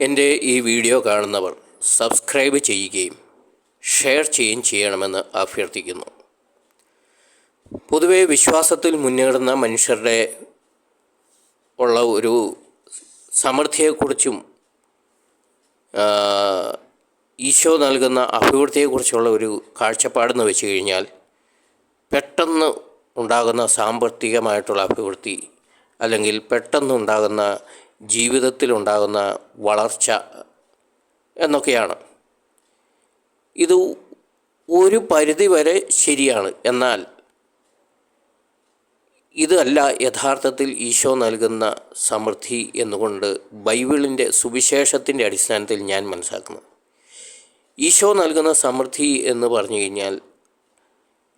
എന്റെ ഈ വീഡിയോ കാണുന്നവർ സബ്സ്ക്രൈബ് ചെയ്യുകയും ഷെയർ ചെയ്യുകയും ചെയ്യണമെന്ന് അഭ്യർത്ഥിക്കുന്നു. പൊതുവെ വിശ്വാസത്തിൽ മുന്നേറുന്ന മനുഷ്യരുടെ ഉള്ള ഒരു സമൃദ്ധിയെക്കുറിച്ചും ഈശോ നൽകുന്ന അഭിവൃദ്ധിയെക്കുറിച്ചുള്ള ഒരു കാഴ്ചപ്പാടെന്ന് വെച്ച് കഴിഞ്ഞാൽ പെട്ടെന്ന് ഉണ്ടാകുന്ന സാമ്പത്തികമായിട്ടുള്ള അഭിവൃദ്ധി അല്ലെങ്കിൽ പെട്ടെന്നുണ്ടാകുന്ന ജീവിതത്തിലുണ്ടാകുന്ന വളർച്ച എന്നൊക്കെയാണ്. ഇത് ഒരു പരിധി വരെ ശരിയാണ്. എന്നാൽ ഇതല്ല യഥാർത്ഥത്തിൽ ഈശോ നൽകുന്ന സമൃദ്ധി എന്നുകൊണ്ട് ബൈബിളിന്റെ സുവിശേഷത്തിന്റെ അടിസ്ഥാനത്തിൽ ഞാൻ മനസ്സിലാക്കുന്നു ഈശോ നൽകുന്ന സമൃദ്ധി എന്ന് പറഞ്ഞു കഴിഞ്ഞാൽ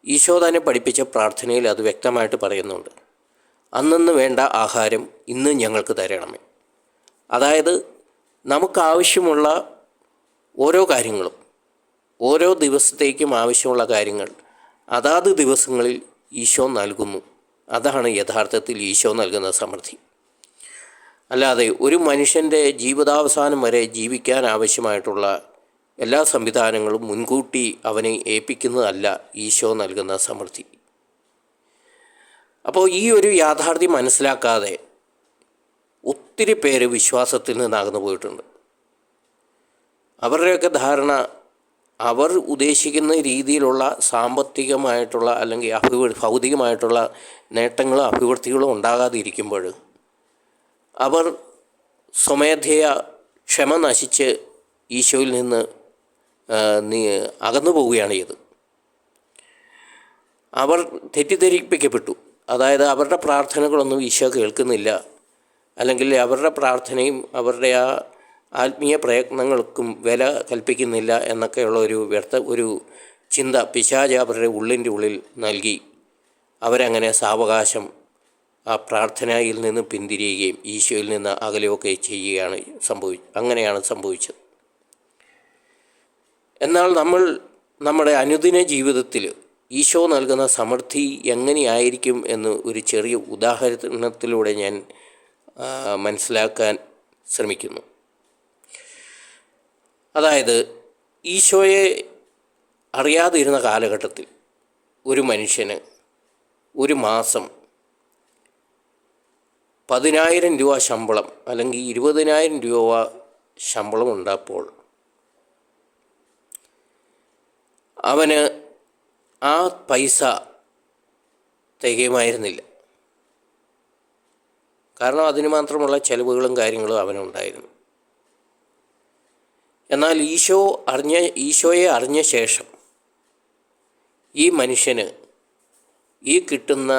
ഈശോ തന്നെ പഠിപ്പിച്ച പ്രാർത്ഥനയിൽ അത് വ്യക്തമായിട്ട് പറയുന്നുണ്ട്. അന്നന്ന് വേണ്ട ആഹാരം ഇന്ന് ഞങ്ങൾക്ക് തരണമേ. അതായത് നമുക്കാവശ്യമുള്ള ഓരോ കാര്യങ്ങളും ഓരോ ദിവസത്തേക്കും ആവശ്യമുള്ള കാര്യങ്ങൾ അതാത് ദിവസങ്ങളിൽ ഈശോ നൽകുന്നു. അതാണ് യഥാർത്ഥത്തിൽ ഈശോ നൽകുന്ന സമൃദ്ധി. അല്ലാതെ ഒരു മനുഷ്യന്റെ ജീവിതാവസാനം വരെ ജീവിക്കാൻ ആവശ്യമായിട്ടുള്ള എല്ലാ സംവിധാനങ്ങളും മുൻകൂട്ടി അവനെ ഏൽപ്പിക്കുന്നതല്ല ഈശോ നൽകുന്ന സമൃദ്ധി. അപ്പോൾ ഈ ഒരു യാഥാർത്ഥ്യം മനസ്സിലാക്കാതെ ഒത്തിരി പേര് വിശ്വാസത്തിൽ നിന്ന് അകന്നു പോയിട്ടുണ്ട്. അവരുടെയൊക്കെ ധാരണ അവർ ഉദ്ദേശിക്കുന്ന രീതിയിലുള്ള സാമ്പത്തികമായിട്ടുള്ള അല്ലെങ്കിൽ അഭിവൃ ഭൗതികമായിട്ടുള്ള നേട്ടങ്ങളും അഭിവൃദ്ധികളും ഉണ്ടാകാതിരിക്കുമ്പോൾ അവർ സ്വമേധയ ക്ഷമ നശിച്ച് ഈശോയിൽ നിന്ന് നീ അകന്നു പോവുകയാണ് ചെയ്തത്. അവർ തെറ്റിദ്ധരിപ്പിക്കപ്പെട്ടു. അതായത് അവരുടെ പ്രാർത്ഥനകളൊന്നും ഈശോ കേൾക്കുന്നില്ല. അല്ലെങ്കിൽ അവരുടെ പ്രാർത്ഥനയും അവരുടെ ആ ആത്മീയ പ്രയത്നങ്ങൾക്കും വില കൽപ്പിക്കുന്നില്ല എന്നൊക്കെയുള്ള ഒരു വ്യർത്ഥ ഒരു ചിന്ത പിശാജ് അവരുടെ ഉള്ളിന്റെ ഉള്ളിൽ നൽകി. അവരങ്ങനെ സാവകാശം ആ പ്രാർത്ഥനയിൽ നിന്ന് പിന്തിരിയുകയും ഈശോയിൽ നിന്ന് അകലുകയൊക്കെ ചെയ്യുകയാണ് സംഭവി അങ്ങനെയാണ് സംഭവിച്ചത്. എന്നാൽ നമ്മൾ നമ്മുടെ അനുദിന ജീവിതത്തിൽ ഈശോ നൽകുന്ന സമൃദ്ധി എങ്ങനെയായിരിക്കും എന്ന് ഒരു ചെറിയ ഉദാഹരണത്തിലൂടെ ഞാൻ മനസ്സിലാക്കാൻ ശ്രമിക്കുന്നു. അതായത് ഈശോയെ അറിയാതിരുന്ന കാലഘട്ടത്തിൽ ഒരു മനുഷ്യന് ഒരു മാസം പതിനായിരം രൂപ ശമ്പളം അല്ലെങ്കിൽ ഇരുപതിനായിരം രൂപ ശമ്പളം ഉണ്ടപ്പോൾ അവന് ആ പൈസ തികയുമായിരുന്നില്ല. കാരണം അതിന് മാത്രമുള്ള ചിലവുകളും കാര്യങ്ങളും അവനുണ്ടായിരുന്നു. എന്നാൽ ഈശോ അറിഞ്ഞ ഈശോയെ അറിഞ്ഞ ശേഷം ഈ മനുഷ്യന് ഈ കിട്ടുന്ന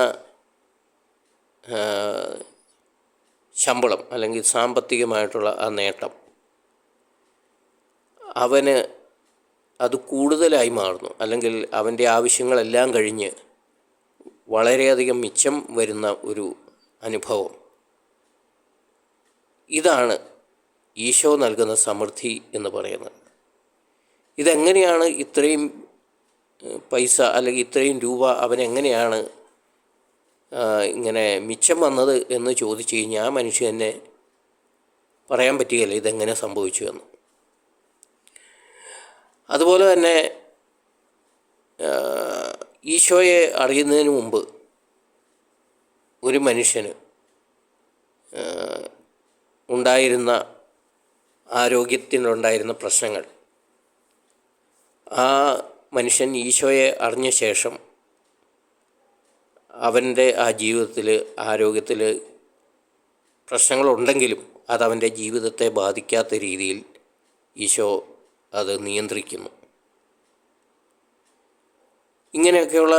ശമ്പളം അല്ലെങ്കിൽ സാമ്പത്തികമായിട്ടുള്ള ആ നേട്ടം അവന് അത് കൂടുതലായി മാറുന്നു. അല്ലെങ്കിൽ അവന്റെ ആവശ്യങ്ങളെല്ലാം കഴിഞ്ഞ് വളരെയധികം മിച്ചം വരുന്ന ഒരു അനുഭവം. ഇതാണ് ഈശോ നൽകുന്ന സമൃദ്ധി എന്ന് പറയുന്നത്. ഇതെങ്ങനെയാണ് ഇത്രയും പൈസ അല്ലെങ്കിൽ ഇത്രയും രൂപ അവനെങ്ങനെയാണ് ഇങ്ങനെ മിച്ചം വന്നത് എന്ന് ചോദിച്ചു കഴിഞ്ഞാൽ ആ മനുഷ്യനെ പറയാൻ പറ്റുകയില്ല ഇതെങ്ങനെ സംഭവിച്ചു എന്ന്. അതുപോലെ തന്നെ ഈശോയെ അറിയുന്നതിന് മുമ്പ് ഒരു മനുഷ്യന് ഉണ്ടായിരുന്ന ആരോഗ്യത്തിനുണ്ടായിരുന്ന പ്രശ്നങ്ങൾ. ആ മനുഷ്യൻ ഈശോയെ അറിഞ്ഞ ശേഷം അവന്റെ ആ ജീവിതത്തിൽ ആരോഗ്യത്തിൽ പ്രശ്നങ്ങളുണ്ടെങ്കിലും അതവന്റെ ജീവിതത്തെ ബാധിക്കാത്ത രീതിയിൽ ഈശോ അത് നിയന്ത്രിക്കുന്നു. ഇങ്ങനെയൊക്കെയുള്ള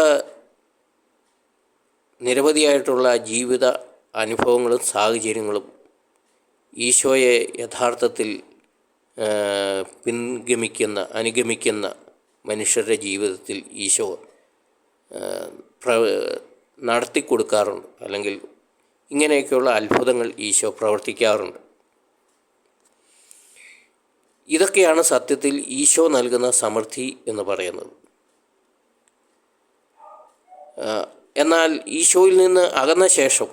നിരവധിയായിട്ടുള്ള ജീവിത അനുഭവങ്ങളും സാഹചര്യങ്ങളും ഈശോയെ യഥാർത്ഥത്തിൽ പിൻഗമിക്കുന്ന അനുഗമിക്കുന്ന മനുഷ്യരുടെ ജീവിതത്തിൽ ഈശോ പ്ര നടത്തിക്കൊടുക്കാറുണ്ട്. അല്ലെങ്കിൽ ഇങ്ങനെയൊക്കെയുള്ള അത്ഭുതങ്ങൾ ഈശോ പ്രവർത്തിക്കാറുണ്ട്. ഇതൊക്കെയാണ് സത്യത്തിൽ ഈശോ നൽകുന്ന സമൃദ്ധി എന്ന് പറയുന്നത്. എന്നാൽ ഈശോയിൽ നിന്ന് അകന്ന ശേഷം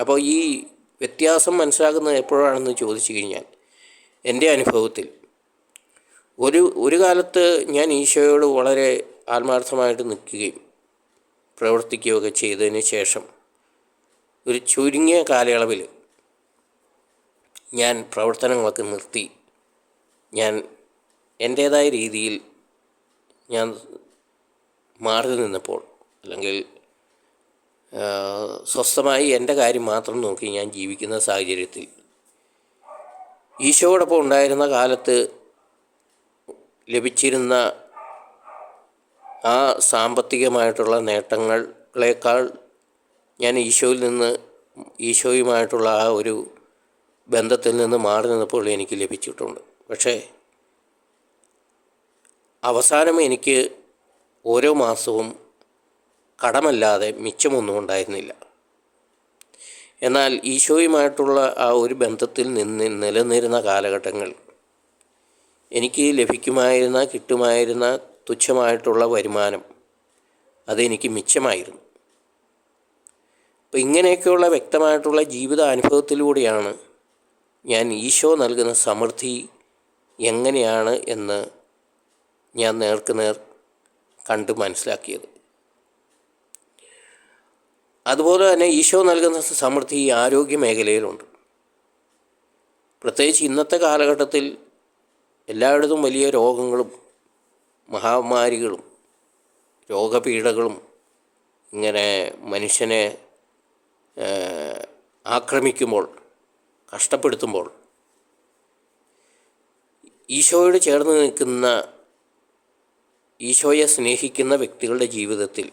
അപ്പോൾ ഈ വ്യത്യാസം മനസ്സിലാക്കുന്നത് എപ്പോഴാണെന്ന് ചോദിച്ചു കഴിഞ്ഞാൽ എന്റെ അനുഭവത്തിൽ. ഒരു ഒരു കാലത്ത് ഞാൻ ഈശോയോട് വളരെ ആത്മാർത്ഥമായിട്ട് നിൽക്കുകയും പ്രവർത്തിക്കുകയൊക്കെ ചെയ്തതിന് ശേഷം ഒരു ചുരുങ്ങിയ കാലയളവിൽ ഞാൻ പ്രവർത്തനങ്ങളൊക്കെ നിർത്തി. ഞാൻ എന്റേതായ രീതിയിൽ ഞാൻ മാറി നിന്നപ്പോൾ അല്ലെങ്കിൽ സ്വസ്ഥമായി എന്റെ കാര്യം മാത്രം നോക്കി ഞാൻ ജീവിക്കുന്ന സാഹചര്യത്തിൽ. ഈശോയോടൊപ്പം ഉണ്ടായിരുന്ന കാലത്ത് ലഭിച്ചിരുന്ന ആ സാമ്പത്തികമായിട്ടുള്ള നേട്ടങ്ങളേക്കാൾ ഞാൻ ഈശോയിൽ നിന്ന് ഈശോയുമായിട്ടുള്ള ആ ഒരു ബന്ധത്തിൽ നിന്ന് മാറി നിന്നപ്പോൾ എനിക്ക് ലഭിച്ചിട്ടുണ്ട്. പക്ഷേ അവസാനം എനിക്ക് ഓരോ മാസവും കടമല്ലാതെ മിച്ചമൊന്നും ഉണ്ടായിരുന്നില്ല. എന്നാൽ ഈശോയുമായിട്ടുള്ള ആ ഒരു ബന്ധത്തിൽ നിന്ന് നിലനിരുന്ന കാലഘട്ടങ്ങൾ എനിക്ക് ലഭിക്കുമായിരുന്ന കിട്ടുമായിരുന്ന തുച്ഛമായിട്ടുള്ള വരുമാനം അതെനിക്ക് മിച്ചമായിരുന്നു. അപ്പം ഇങ്ങനെയൊക്കെയുള്ള വ്യക്തമായിട്ടുള്ള ജീവിത അനുഭവത്തിലൂടെയാണ് ഞാൻ ഈശോ നൽകുന്ന സമൃദ്ധി എങ്ങനെയാണ് എന്ന് ഞാൻ നേർക്കുനേർ കണ്ട് മനസ്സിലാക്കിയത്. അതുപോലെ തന്നെ ഈശോ നൽകുന്ന സമൃദ്ധി ഈ ആരോഗ്യ മേഖലയിലുണ്ട്. പ്രത്യേകിച്ച് ഇന്നത്തെ കാലഘട്ടത്തിൽ എല്ലായിടത്തും വലിയ രോഗങ്ങളും മഹാമാരികളും രോഗപീഠകളും ഇങ്ങനെ മനുഷ്യനെ ആക്രമിക്കുമ്പോൾ കഷ്ടപ്പെടുത്തുമ്പോൾ ഈശോയോട് ചേർന്ന് നിൽക്കുന്ന ഈശോയെ സ്നേഹിക്കുന്ന വ്യക്തികളുടെ ജീവിതത്തിൽ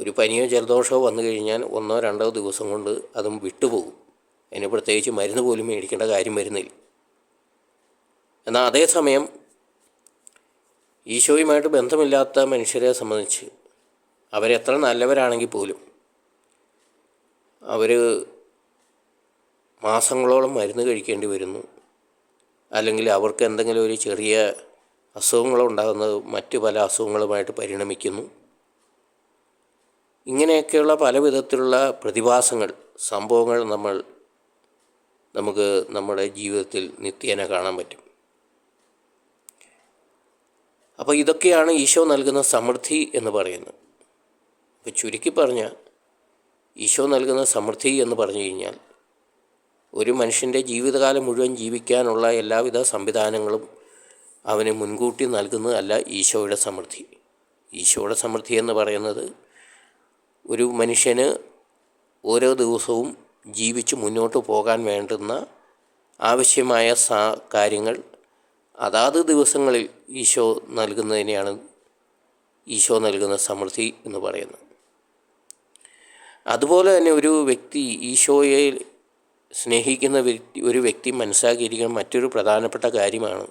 ഒരു പനിയോ ജലദോഷമോ വന്നു കഴിഞ്ഞാൽ ഒന്നോ രണ്ടോ ദിവസം കൊണ്ട് അതും വിട്ടുപോകും. അതിന് പ്രത്യേകിച്ച് മരുന്ന് പോലും മേടിക്കേണ്ട കാര്യം വരുന്നില്ല. എന്നാൽ അതേസമയം ഈശോയുമായിട്ട് ബന്ധമില്ലാത്ത മനുഷ്യരെ സംബന്ധിച്ച് അവരെത്ര നല്ലവരാണെങ്കിൽ പോലും അവർ മാസങ്ങളോളം മരുന്ന് കഴിക്കേണ്ടി വരുന്നു. അല്ലെങ്കിൽ അവർക്ക് എന്തെങ്കിലും ഒരു ചെറിയ അസുഖങ്ങളുണ്ടാകുന്നത് മറ്റു പല അസുഖങ്ങളുമായിട്ട് പരിണമിക്കുന്നു. ഇങ്ങനെയൊക്കെയുള്ള പല വിധത്തിലുള്ള പ്രതിഭാസങ്ങൾ സംഭവങ്ങൾ നമ്മൾ നമുക്ക് നമ്മുടെ ജീവിതത്തിൽ നിത്യേന കാണാൻ പറ്റും. അപ്പോൾ ഇതൊക്കെയാണ് ഈശോ നൽകുന്ന സമൃദ്ധി എന്ന് പറയുന്നത്. അപ്പോൾ ചുരുക്കി പറഞ്ഞാൽ ഈശോ നൽകുന്ന സമൃദ്ധി എന്ന് പറഞ്ഞു കഴിഞ്ഞാൽ ഒരു മനുഷ്യന്റെ ജീവിതകാലം മുഴുവൻ ജീവിക്കാനുള്ള എല്ലാവിധ സംവിധാനങ്ങളും അവന് മുൻകൂട്ടി നൽകുന്നതല്ല ഈശോയുടെ സമൃദ്ധി. ഈശോയുടെ സമൃദ്ധി എന്ന് പറയുന്നത് ഒരു മനുഷ്യന് ഓരോ ദിവസവും ജീവിച്ച് മുന്നോട്ട് പോകാൻ വേണ്ടുന്ന ആവശ്യമായ സാ കാര്യങ്ങൾ അതാത് ദിവസങ്ങളിൽ ഈശോ നൽകുന്നതിനെയാണ് ഈശോ നൽകുന്ന സമൃദ്ധി എന്ന് പറയുന്നത്. അതുപോലെ തന്നെ ഒരു വ്യക്തി ഈശോയെ സ്നേഹിക്കുന്ന വ്യക്തി ഒരു വ്യക്തി മനസ്സാക്കിയിരിക്കുന്ന മറ്റൊരു പ്രധാനപ്പെട്ട കാര്യമാണ്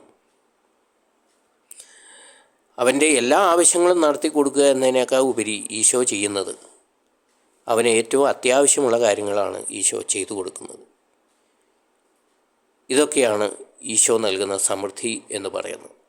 അവന്റെ എല്ലാ ആവശ്യങ്ങളും നടത്തി കൊടുക്കുക എന്നതിനേക്കാൾ ഉപരി ഈശോ ചെയ്യുന്നത്. അവന് ഏറ്റവും അത്യാവശ്യമുള്ള കാര്യങ്ങളാണ് ഈശോ ചെയ്തു കൊടുക്കുന്നത്. ഇതൊക്കെയാണ് ഈശോ നൽകുന്ന സമൃദ്ധി എന്ന് പറയുന്നത്.